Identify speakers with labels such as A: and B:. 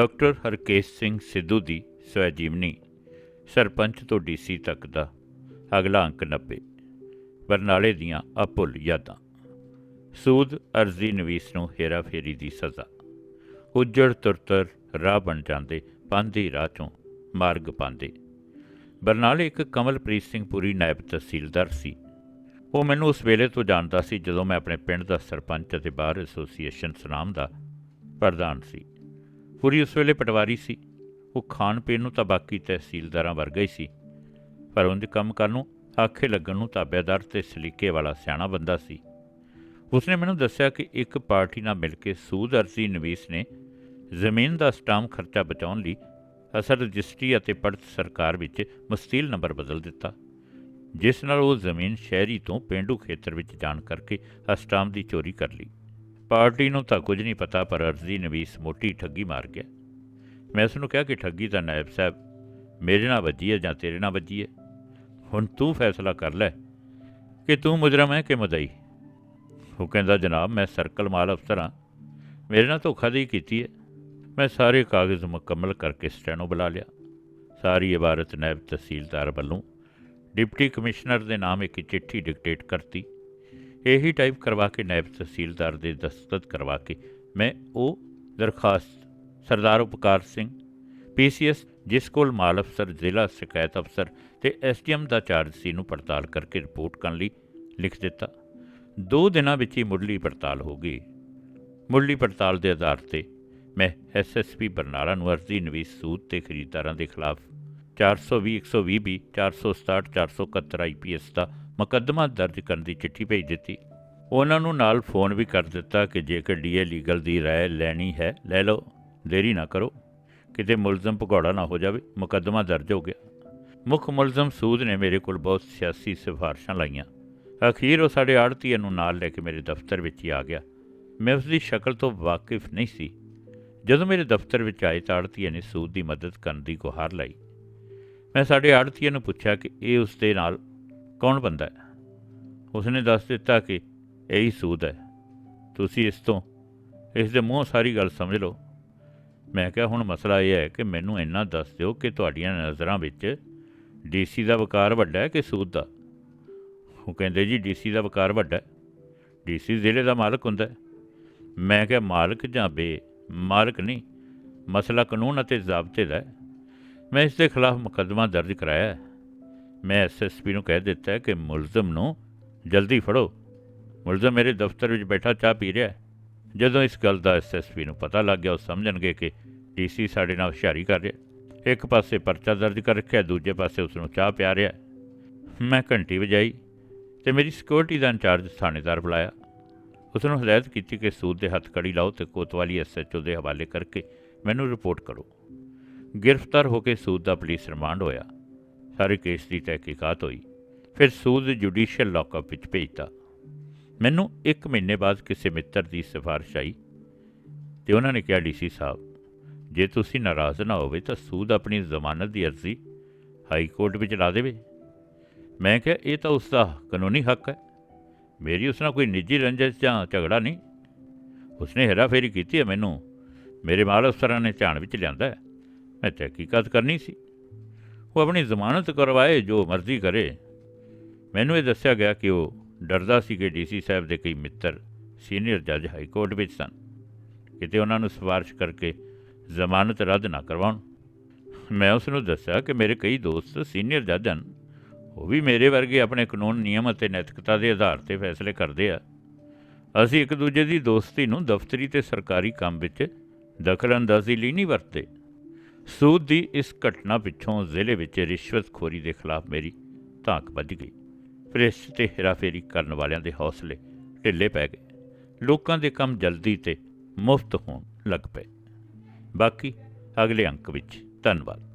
A: Doctor Harkesh Singh Sidhu ਦੀ ਸਵੈ ਜੀਵਨੀ ਸਰਪੰਚ ਤੋਂ ਡੀਸੀ ਤੱਕ ਦਾ ਅਗਲਾ ਅੰਕ 90 ਬਰਨਾਲੇ ਦੀਆਂ ਅਪੁੱਲ ਯਾਦਾਂ। ਸੂਦ ਅਰਜ਼ੀ ਨਵੀਸ ਨੂੰ ਹੇਰਾ ਫੇਰੀ ਦੀ ਸਜ਼ਾ। ਉੱਜੜ ਤੁਰਤਰ ਰਾਹ ਬਣ ਜਾਂਦੇ ਪਾਂਦੀ ਰਾਹ ਚੋਂ ਮਾਰਗ ਪਾਉਂਦੇ ਬਰਨਾਲੇ ਇੱਕ ਕਮਲਪ੍ਰੀਤ ਸਿੰਘ ਪੁਰੀ ਨਾਇਬ ਤਹਿਸੀਲਦਾਰ ਸੀ। ਉਹ ਮੈਨੂੰ ਉਸ ਵੇਲੇ ਤੋਂ ਜਾਣਦਾ ਸੀ ਜਦੋਂ ਮੈਂ ਆਪਣੇ ਪਿੰਡ ਦਾ ਸਰਪੰਚ ਅਤੇ ਬਾਰ ਐਸੋਸੀਏਸ਼ਨ ਸਨਾਮ ਦਾ ਪ੍ਰਧਾਨ ਸੀ। ਪੂਰੀ ਉਸ ਵੇਲੇ ਪਟਵਾਰੀ ਸੀ। ਉਹ ਖਾਣ ਪੀਣ ਨੂੰ ਤਾਂ ਬਾਕੀ ਤਹਿਸੀਲਦਾਰਾਂ ਵਰਗਾ ਹੀ ਸੀ। ਪਰ ਉਹਦੇ ਕੰਮ ਕਰਨ ਨੂੰ, ਆਖੇ ਲੱਗਣ ਨੂੰ ਤਾਬੇਦਾਰ ਤੇ ਸਲੀਕੇ ਵਾਲਾ ਸਿਆਣਾ ਬੰਦਾ ਸੀ। ਉਸਨੇ ਮੈਨੂੰ ਦੱਸਿਆ ਕਿ ਇੱਕ ਪਾਰਟੀ ਨਾਲ ਮਿਲ ਕੇ ਸੂਦ ਅਰਜ਼ੀ ਨਵੀਸ ਨੇ ਜ਼ਮੀਨ ਦਾ ਸਟਾਮ ਖਰਚਾ ਬਚਾਉਣ ਲਈ ਅਸਲ ਰਜਿਸਟਰੀ ਅਤੇ ਪੜਤ ਸਰਕਾਰ ਵਿੱਚ ਮਸਤੀਲ ਨੰਬਰ ਬਦਲ ਦਿੱਤਾ, ਜਿਸ ਨਾਲ ਉਹ ਜ਼ਮੀਨ ਸ਼ਹਿਰੀ ਤੋਂ ਪਿੰਡੂ ਖੇਤਰ ਵਿੱਚ ਜਾਣ ਕਰਕੇ ਅਸਟਾਮ ਦੀ ਚੋਰੀ ਕਰ ਲਈ। ਪਾਰਟੀ ਨੂੰ ਤਾਂ ਕੁਝ ਨਹੀਂ ਪਤਾ, ਪਰ ਅਰਜ਼ੀ ਨਵੀਸ ਮੋਟੀ ਠੱਗੀ ਮਾਰ ਗਿਆ ਮੈਂ ਉਸ ਨੂੰ ਕਿਹਾ ਕਿ ਠੱਗੀ ਤਾਂ ਨਾਇਬ ਸਾਹਿਬ ਮੇਰੇ ਨਾਲ ਵੱਜੀ ਹੈ ਜਾਂ ਤੇਰੇ ਨਾਲ ਵੱਜੀ ਹੈ। ਹੁਣ ਤੂੰ ਫੈਸਲਾ ਕਰ ਲੈ ਕਿ ਤੂੰ ਮੁਜਰਮ ਹੈ ਕਿ ਮਦਈ। ਉਹ ਕਹਿੰਦਾ, ਜਨਾਬ, ਮੈਂ ਸਰਕਲ ਮਾਲ ਅਫਸਰ ਹਾਂ। ਮੇਰੇ ਨਾਲ ਧੋਖਾਧੜੀ ਕੀਤੀ ਹੈ। ਮੈਂ ਸਾਰੇ ਕਾਗਜ਼ ਮੁਕੰਮਲ ਕਰਕੇ ਸਟੈਨੋ ਬੁਲਾ ਲਿਆ। ਸਾਰੀ ਇਬਾਰਤ ਨਾਇਬ ਤਹਿਸੀਲਦਾਰ ਵੱਲੋਂ ਡਿਪਟੀ ਕਮਿਸ਼ਨਰ ਦੇ ਨਾਮ ਇੱਕ ਚਿੱਠੀ ਡਿਕਟੇਟ ਕਰਤੀ। ਇਹੀ ਟਾਈਪ ਕਰਵਾ ਕੇ ਨਾਇਬ ਤਹਿਸੀਲਦਾਰ ਦੇ ਦਸਤਖਤ ਕਰਵਾ ਕੇ ਮੈਂ ਉਹ ਦਰਖਾਸਤ ਸਰਦਾਰ ਉਪਕਾਰ ਸਿੰਘ, ਪੀਸੀਐਸ ਜਿਸ ਕੋਲ ਮਾਲ ਅਫਸਰ, ਜ਼ਿਲ੍ਹਾ ਸ਼ਿਕਾਇਤ ਅਫਸਰ ਤੇ ਐਸਡੀਐਮ ਦਾ ਚਾਰਜ ਸੀ ਨੂੰ ਪੜਤਾਲ ਕਰਕੇ ਰਿਪੋਰਟ ਕਰਨ ਲਈ ਲਿਖ ਦਿੱਤਾ। ਦੋ ਦਿਨਾਂ ਵਿੱਚ ਹੀ ਮੁੱਢਲੀ ਪੜਤਾਲ ਹੋ ਗਈ। ਮੁੱਢਲੀ ਪੜਤਾਲ ਦੇ ਆਧਾਰ ਤੇ ਮੈਂ ਐਸਐਸਪੀ ਬਰਨਾਲਾ ਨੂੰ ਅਰਜ਼ੀ ਨਵੀਸ ਸੂਦ ਤੇ ਖਰੀਦਦਾਰਾਂ ਦੇ ਖਿਲਾਫ 420 120 ਬੀ 467 471 ਆਈਪੀਐਸ ਦਾ ਮੁਕੱਦਮਾ ਦਰਜ ਕਰਨ ਦੀ ਚਿੱਠੀ ਭੇਜ ਦਿੱਤੀ। ਉਹਨਾਂ ਨੂੰ ਨਾਲ ਫੋਨ ਵੀ ਕਰ ਦਿੱਤਾ ਕਿ ਜੇਕਰ ਡੀਏ ਲੀਗਲ ਦੀ ਰਾਏ ਲੈਣੀ ਹੈ, ਲੈ ਲਓ। ਦੇਰੀ ਨਾ ਕਰੋ। ਕਿਤੇ ਮੁਲਜ਼ਮ ਭਗੌੜਾ ਨਾ ਹੋ ਜਾਵੇ, ਮੁਕੱਦਮਾ ਦਰਜ ਹੋ ਗਿਆ। ਮੁੱਖ ਮੁਲਜ਼ਮ ਸੂਦ ਨੇ ਮੇਰੇ ਕੋਲ ਬਹੁਤ ਸਿਆਸੀ ਸਿਫਾਰਸ਼ਾਂ ਲਾਈਆਂ। ਅਖੀਰ ਉਹ ਸਾਡੇ ਆੜਤੀਏ ਨੂੰ ਨਾਲ ਲੈ ਕੇ ਮੇਰੇ ਦਫ਼ਤਰ ਵਿੱਚ ਹੀ ਆ ਗਿਆ। ਮੈਂ ਉਸ ਦੀ ਸ਼ਕਲ ਤੋਂ ਵਾਕਿਫ ਨਹੀਂ ਸੀ। ਜਦੋਂ ਮੇਰੇ ਦਫ਼ਤਰ ਵਿੱਚ ਆਏ ਤਾਂ ਆੜਤੀਏ ਨੇ ਸੂਦ ਦੀ ਮਦਦ ਕਰਨ ਦੀ ਗੁਹਾਰ ਲਾਈ। ਮੈਂ ਸਾਡੇ ਆੜਤੀਏ ਨੂੰ ਪੁੱਛਿਆ ਕਿ ਇਹ ਉਸ ਦੇ ਨਾਲ ਕੌਣ ਬੰਦਾ ਹੈ? ਉਸਨੇ ਦੱਸ ਦਿੱਤਾ ਕਿ ਇਹੀ ਸੂਦ ਹੈ। ਤੁਸੀਂ ਇਸ ਤੋਂ, ਇਸ ਦੇ ਮੂੰਹ ਸਾਰੀ ਗੱਲ ਸਮਝ ਲਓ। ਮੈਂ ਕਿਹਾ, ਹੁਣ ਮਸਲਾ ਇਹ ਹੈ ਕਿ ਮੈਨੂੰ ਇੰਨਾ ਦੱਸ ਦਿਓ ਕਿ ਤੁਹਾਡੀਆਂ ਨਜ਼ਰਾਂ ਵਿੱਚ ਡੀਸੀ ਦਾ ਵਕਾਰ ਵੱਡਾ ਹੈ ਕਿ ਸੂਦ ਦਾ? ਉਹ ਕਹਿੰਦੇ, ਜੀ ਡੀਸੀ ਦਾ ਵਕਾਰ ਵੱਡਾ ਹੈ। ਡੀਸੀ ਜ਼ਿਲ੍ਹੇ ਦਾ ਮਾਲਕ ਹੁੰਦਾ ਹੈ। ਮੈਂ ਕਿਹਾ, ਮਾਲਕ ਜਾਂ ਬੇ ਮਾਲਕ ਨਹੀਂ, ਮਸਲਾ ਕਾਨੂੰਨ ਅਤੇ ਜ਼ਾਬਤੇ ਦਾ ਹੈ। ਮੈਂ ਇਸ ਦੇ ਖਿਲਾਫ ਮੁਕੱਦਮਾ ਦਰਜ ਕਰਾਇਆ ਹੈ। ਮੈਂ ਐਸਐਸਪੀ ਨੂੰ ਕਹਿ ਦਿੱਤਾ ਕਿ ਮੁਲਜ਼ਮ ਨੂੰ ਜਲਦੀ ਫੜੋ। ਮੁਲਜ਼ਮ ਮੇਰੇ ਦਫ਼ਤਰ ਵਿੱਚ ਬੈਠਾ ਚਾਹ ਪੀ ਰਿਹਾ ਹੈ। ਜਦੋਂ ਇਸ ਗੱਲ ਦਾ ਐਸਐਸਪੀ ਨੂੰ ਪਤਾ ਲੱਗ ਗਿਆ, ਉਹ ਸਮਝਣਗੇ ਕਿ ਡੀਸੀ ਸਾਡੇ ਨਾਲ ਹੁਸ਼ਿਆਰੀ ਕਰ ਰਿਹਾ ਇੱਕ ਪਾਸੇ ਪਰਚਾ ਦਰਜ ਕਰ ਰੱਖਿਆ ਦੂਜੇ ਪਾਸੇ ਉਸ ਨੂੰ ਚਾਹ ਪਿਆ ਰਿਹਾ ਮੈਂ ਘੰਟੀ ਵਜਾਈ ਤੇ ਮੇਰੀ ਸਿਕਿਉਰਿਟੀ ਦਾ ਇੰਚਾਰਜ ਥਾਣੇਦਾਰ ਬੁਲਾਇਆ। ਉਸ ਨੂੰ ਹਦਾਇਤ ਕੀਤੀ ਕਿ ਸੂਦ ਦੇ ਹੱਥ ਕੜੀ ਲਾਓ ਤੇ ਕੋਤਵਾਲੀ ਐਸਐਚਓ ਦੇ ਹਵਾਲੇ ਕਰਕੇ ਮੈਨੂੰ ਰਿਪੋਰਟ ਕਰੋ। ਗ੍ਰਿਫਤਾਰ ਹੋ ਕੇ ਸੂਦ ਦਾ ਪੁਲਿਸ ਰਿਮਾਂਡ ਹੋਇਆ। ਸਾਰੇ ਕੇਸ ਦੀ ਤਹਿਕੀਕਾਤ ਹੋਈ। ਫਿਰ ਸੂਦ ਜੁਡੀਸ਼ੀਅਲ ਲੌਕਅਪ ਵਿੱਚ ਭੇਜਤਾ। ਮੈਨੂੰ 1 ਮਹੀਨੇ ਬਾਅਦ ਕਿਸੇ ਮਿੱਤਰ ਦੀ ਸਿਫਾਰਿਸ਼ ਆਈ ਤੇ ਉਹਨਾਂ ਨੇ ਕਿਹਾ, ਡੀਸੀ ਸਾਹਿਬ, ਜੇ ਤੁਸੀਂ ਨਾਰਾਜ਼ ਨਾ ਹੋਵੇ ਤਾਂ ਸੂਦ ਆਪਣੀ ਜ਼ਮਾਨਤ ਦੀ ਅਰਜ਼ੀ ਹਾਈ ਕੋਰਟ ਵਿੱਚ ਲਾ ਦੇਵੇ। ਮੈਂ ਕਿਹਾ, ਇਹ ਤਾਂ ਉਸ ਦਾ ਕਾਨੂੰਨੀ ਹੱਕ ਹੈ। ਮੇਰੀ ਉਸ ਨਾਲ ਕੋਈ ਨਿੱਜੀ ਰੰਜਿਸ਼ ਜਾਂ ਝਗੜਾ ਨਹੀਂ। ਉਸਨੇ ਹੇਰਾਫੇਰੀ ਕੀਤੀ ਹੈ ਮੈਨੂੰ। ਮੇਰੇ ਮਾਲ ਅਫਸਰਾਂ ਨੇ ਧਿਆਨ ਵਿੱਚ ਲਿਆਂਦਾ ਹੈ। ਮੈਂ ਤਹਿਕੀਕਤ ਕਰਨੀ ਸੀ। ਉਹ ਆਪਣੀ ਜ਼ਮਾਨਤ ਕਰਵਾਏ ਜੋ ਮਰਜ਼ੀ ਕਰੇ। ਮੈਨੂੰ ਇਹ ਦੱਸਿਆ ਗਿਆ ਕਿ ਉਹ ਡਰਦਾ ਸੀ ਕਿ ਡੀਸੀ ਸਾਹਿਬ ਦੇ ਕਈ ਮਿੱਤਰ ਸੀਨੀਅਰ ਜੱਜ ਹਾਈ ਕੋਰਟ ਵਿੱਚ ਸਨ। ਕਿਤੇ ਉਹਨਾਂ ਨੂੰ ਸਿਫਾਰਿਸ਼ ਕਰਕੇ ਜ਼ਮਾਨਤ ਰੱਦ ਨਾ ਕਰਵਾਉਣ। ਮੈਂ ਉਸ ਨੂੰ ਦੱਸਿਆ ਕਿ ਮੇਰੇ ਕਈ ਦੋਸਤ ਸੀਨੀਅਰ ਜੱਜ ਹਨ। ਉਹ ਵੀ ਮੇਰੇ ਵਰਗੇ ਆਪਣੇ ਕਾਨੂੰਨ, ਨਿਯਮ ਅਤੇ ਨੈਤਿਕਤਾ ਦੇ ਆਧਾਰ ਤੇ ਫੈਸਲੇ ਕਰਦੇ ਆ। ਅਸੀਂ ਇੱਕ ਦੂਜੇ ਦੀ ਦੋਸਤੀ ਨੂੰ ਦਫ਼ਤਰੀ ਤੇ ਸਰਕਾਰੀ ਕੰਮ ਵਿੱਚ ਦਖਲਅੰਦਾਜ਼ੀ ਲਈ ਨਹੀਂ ਵਰਤੇ ਸੂਦ ਦੀ ਇਸ ਘਟਨਾ ਪਿੱਛੋਂ ਜ਼ਿਲ੍ਹੇ ਵਿੱਚ ਰਿਸ਼ਵਤਖੋਰੀ ਦੇ ਖਿਲਾਫ ਮੇਰੀ ਧਾਕ ਵੱਜ ਗਈ। ਭ੍ਰਿਸ਼ਟ ਤੇ ਹੇਰਾਫੇਰੀ ਕਰਨ ਵਾਲਿਆਂ ਦੇ ਹੌਸਲੇ ਢਿੱਲੇ ਪੈ ਗਏ। ਲੋਕਾਂ ਦੇ ਕੰਮ ਜਲਦੀ ਤੇ ਮੁਫਤ ਹੋਣ ਲੱਗ ਪਏ। ਬਾਕੀ ਅਗਲੇ ਅੰਕ ਵਿੱਚ ਧੰਨਵਾਦ।